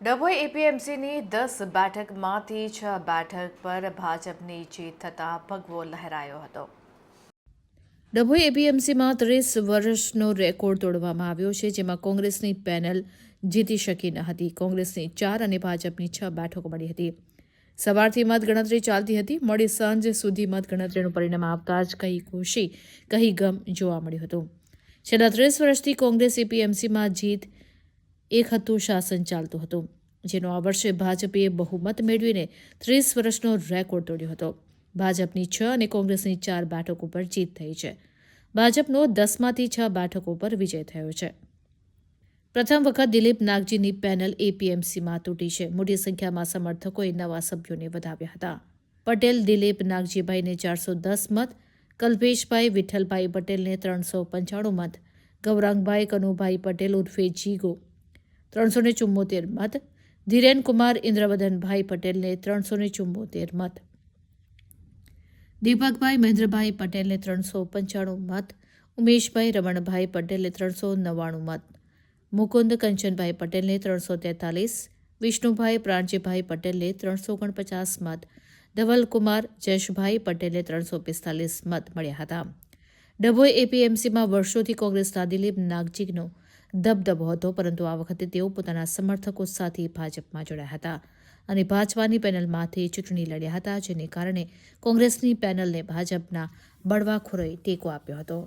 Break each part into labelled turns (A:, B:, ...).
A: ડભોઈ એપીએમસીની દસ બેઠકમાંથી છ બેઠક પર ભાજપની જીત થતાં ભગવો લહેરાયો હતો. ડભોઈ એપીએમસીમાં ત્રીસ વર્ષનો રેકોર્ડ તોડવામાં આવ્યો છે, જેમાં કોંગ્રેસની પેનલ જીતી શકી ન હતી. કોંગ્રેસની ચાર અને ભાજપની છ બેઠકો મળી હતી. સવારથી મતગણતરી ચાલતી હતી. મોડી સાંજ સુધી મતગણતરીનું પરિણામ આવતા જ કહી ખુશી કહી ગમ જોવા મળ્યું હતું. છેલ્લા ત્રીસ વર્ષથી કોંગ્રેસ એપીએમસીમાં જીત એક હતું શાસન ચાલતું હતું, જેનો આ વર્ષે ભાજપે બહુમત મેળવીને ત્રીસ વર્ષનો રેકોર્ડ તોડ્યો હતો. ભાજપની છ અને કોંગ્રેસની ચાર બેઠકો પર જીત થઈ છે. ભાજપનો દસમાંથી છ બેઠકો પર વિજય થયો છે. પ્રથમ વખત દિલીપ નાગજીની પેનલ એપીએમસીમાં તૂટી છે. મોટી સંખ્યામાં સમર્થકોએ નવા સભ્યોને વધાવ્યા હતા. પટેલ, દિલીપ નાગજીભાઈને ચારસો દસ મત, કલ્પેશભાઈ વિઠ્ઠલભાઈ પટેલને ત્રણસો પંચાણું મત, ગૌરાંગભાઈ કનુભાઈ પટેલ ઉર્ફે જીગો ત્રણસો ને ચુમ્મોતેર મત. ધીરેન કુમાર, ઇન્દ્રવદનભાઈ પટેલને ત્રણસો ને ચુમ્મોતેર મત. દીપકભાઈ મહેન્દ્રભાઈ પટેલને ત્રણસો પંચાણું મત. ઉમેશભાઈ રમણભાઈ પટેલને ત્રણસો નવ્વાણું મત. મુકુંદ કંચનભાઈ પટેલને ત્રણસો તેતાલીસ. વિષ્ણુભાઈ પ્રાણજીભાઈ પટેલને ત્રણસો ઓગણપચાસ મત. ધવલકુમાર જશભાઈ પટેલને ત્રણસો પિસ્તાલીસ મત મળ્યા હતા. ડભોઈ એપીએમસીમાં વર્ષોથી કોંગ્રેસના દિલીપ નાગજીનો દબદબો હતો પરંતુ આ વખતે તેઓ પોતાના સમર્થકો સાથે ભાજપમાં જોડાયા હતા અને ભાજપાની પેનલમાંથી ચૂંટણી લડ્યા હતા જેને કારણે કોંગ્રેસની પેનલને ભાજપના બળવાખોરોએ ટેકો આપ્યો હતો.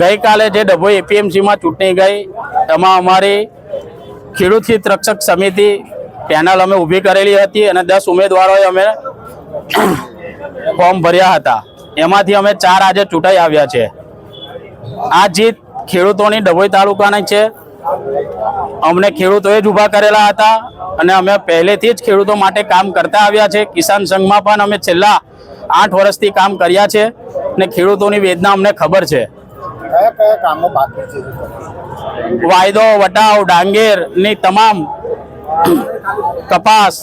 B: ગઈકાલે જે ડભોઈ એપીએમસીમાં ચૂંટણી ગઈ એમાં અમારી ખેડૂત હિત રક્ષક સમિતિ પેનલ અમે ઊભી કરેલી હતી અને દસ ઉમેદવારોએ અમે ફોર્મ ભર્યા હતા. એમાંથી અમે ચાર આજે ચૂંટાઈ આવ્યા છે. આ જીત ખેડૂતોની ડભોઈ તાલુકાની છે અમને ખેડૂતોએ જ ઊભા કરેલા હતા અને અમે પહેલેથી જ ખેડૂતો માટે કામ કરતા આવ્યા છે. કિસાન સંઘમાં પણ અમે છેલ્લા આઠ વર્ષથી કામ કર્યા છે ને ખેડૂતોની વેદના અમને ખબર છે. વાયદો વટાવ ડાંગેરની તમામ કપાસ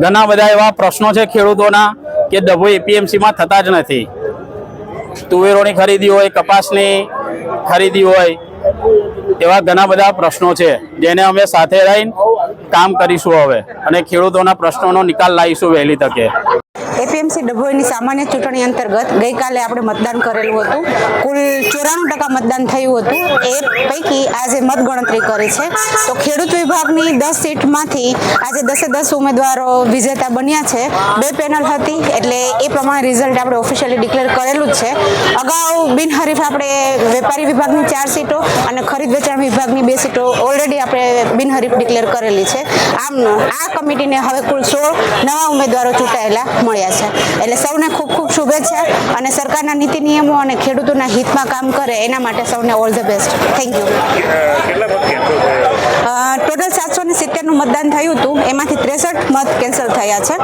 B: ઘણા બધા એવા પ્રશ્નો છે ખેડૂતોના કે ડભોઈ એપીએમસીમાં થતા જ નથી. તુવેરોની ખરીદી હોય, કપાસની ખરીદી હોય, એવા ઘણા બધા પ્રશ્નો છે, જેને અમે સાથે રહીને કામ કરીશું હવે. અને ખેડૂતોના પ્રશ્નોનો નિકાલ લાવીશું વહેલી તકે.
C: એપીએમસી ડભોઈની સામાન્ય ચૂંટણી અંતર્ગત ગઈકાલે આપણે મતદાન કરેલું હતું. કુલ ચોરાણું ટકા મતદાન થયું હતું. એ પૈકી આજે મતગણતરી કરી છે. તો ખેડૂત વિભાગની દસ સીટમાંથી આજે દસે દસ ઉમેદવારો વિજેતા બન્યા છે. બે પેનલ હતી, એટલે એ પ્રમાણે રિઝલ્ટ આપણે ઓફિશિયલી ડિક્લેર કરેલું જ છે. અગાઉ બિનહરીફ આપણે વેપારી વિભાગની ચાર સીટો અને ખરીદ વેચાણ વિભાગની બે સીટો ઓલરેડી આપણે બિનહરીફ ડિક્લેર કરેલી છે. આમ આ કમિટીને હવે કુલ સોળ નવા ઉમેદવારો ચૂંટાયેલા મળ્યા છે. એટલે સૌને ખૂબ ખૂબ શુભેચ્છા અને સરકારના નીતિ નિયમો અને ખેડૂતોના હિતમાં કામ કરે એના માટે સૌને all the best thank you total સાતસો ને સિત્તેરનું મતદાન થયું હતું. એમાંથી ત્રેસઠ મત કેન્સલ થયા છે.